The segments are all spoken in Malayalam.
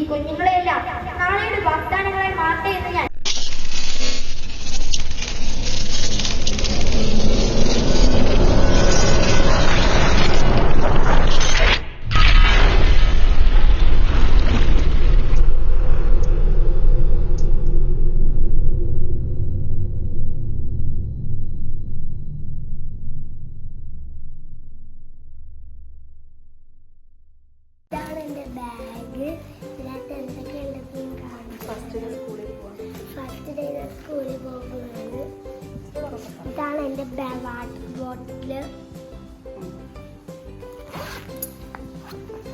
ഈ കുഞ്ഞുങ്ങളെയെല്ലാം നാളെയുടെ വാഗ്ദാനങ്ങളായി മാറട്ടെ എന്ന് ഞാൻ ബാഗ്. ഫസ്റ്റ് സ്കൂളിൽ പോവാം ഫസ്റ്റ് ഡേ സ്കൂളിൽ പോകുന്നത്. ഇതാണ് എന്റെ വാട്ടർ ബോട്ടിൽ.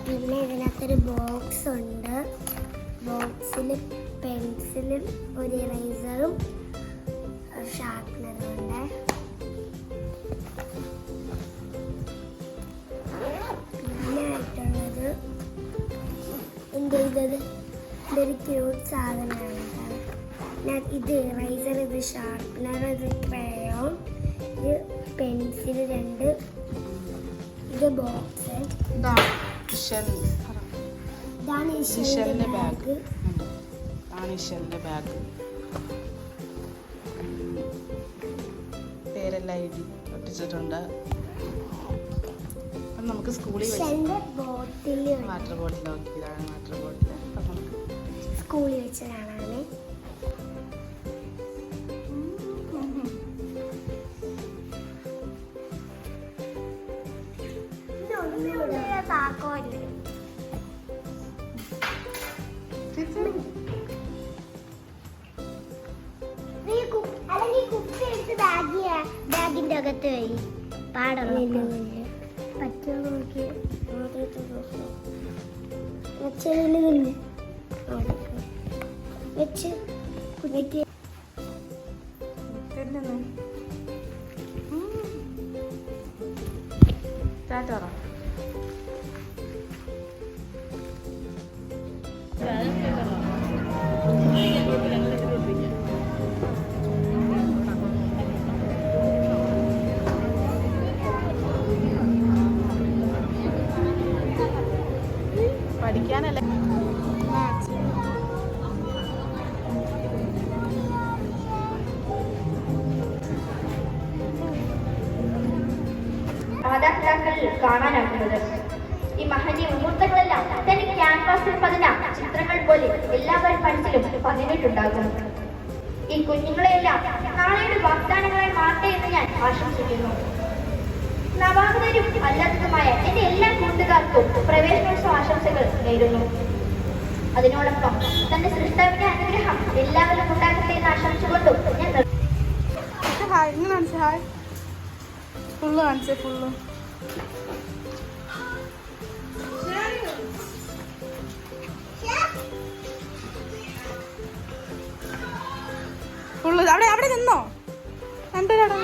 പിന്നെ ഇതിനകത്തൊരു ബോക്സ് ഉണ്ട്. ബോക്സിൽ പെൻസിലും ഒരു ഇറേസറും ഷാർപ്നറും ഉണ്ട്. പിന്നെ ആയിട്ടുള്ളത് എന്റെ ഇതത് ഇതൊരു ക്യൂട്ട് സാധനമാണ്. ഞാൻ ഇത് ഇറേസർ ഇത് ഷാർപ്നർ ഇത് ക്രയോൺ ഇത് പെൻസിൽ രണ്ട് ഇത് ബോക്സ്. ഇതാണ് ഇഷലിന്റെ ബാഗ് ഇതാണ് ഇഷലിന്റെ ബാഗ് പേരെല്ലാം എഴുതി ഒട്ടിച്ചിട്ടുണ്ട്. അപ്പം നമുക്ക് സ്കൂളിൽ വാട്ടർ ബോട്ടിൽ നോക്കി ഇതാണ് വാട്ടർ ബോട്ടിൽ അപ്പം നമുക്ക് സ്കൂളിൽ വെച്ചതാണ് താക്കോല്ലേ ബാഗിന്റെ അകത്ത് വഴി പാടണം പറ്റുമോ നോക്കി വെച്ച് കുഞ്ഞിക്ക് ടാറ്റാറോ പഠിക്കാനല്ലേ? മാതാപിതാക്കളിൽ കാണാനാകുന്നത്. ഈ മഹനീയ മുഹൂർത്തങ്ങളെല്ലാം തന്റെ ക്യാൻവാസിൽ പതിന ചിത്രങ്ങൾ പോലെ എല്ലാവരും മനസ്സിലും പതിഞ്ഞിട്ടുണ്ടാകും ഈ കുഞ്ഞുങ്ങളെയെല്ലാം നാളെയുടെ വാഗ്ദാനങ്ങളെ മാറട്ടെ എന്ന് ഞാൻ ആശംസിക്കുന്നു. നവാഗതരും അല്ലാത്തതുമായ എന്റെ എല്ലാ കൂട്ടുകാർക്കും പ്രവേശനോത്സവ ആശംസകൾ നേരുന്നു. അതിനോടൊപ്പം തന്റെ സൃഷ്ടാവിന്റെ അനുഗ്രഹം എല്ലാവരും ഉണ്ടാകട്ടെ എന്ന് ആശംസിച്ചുകൊണ്ടും ഞാൻ. ഹായ് ഹായ് ഫുള്ള് കാണിച്ചേ ഫുള്ള് ഫുള്ള് അവിടെ അവിടെ നിന്നോ? രണ്ടുപേരവിടെ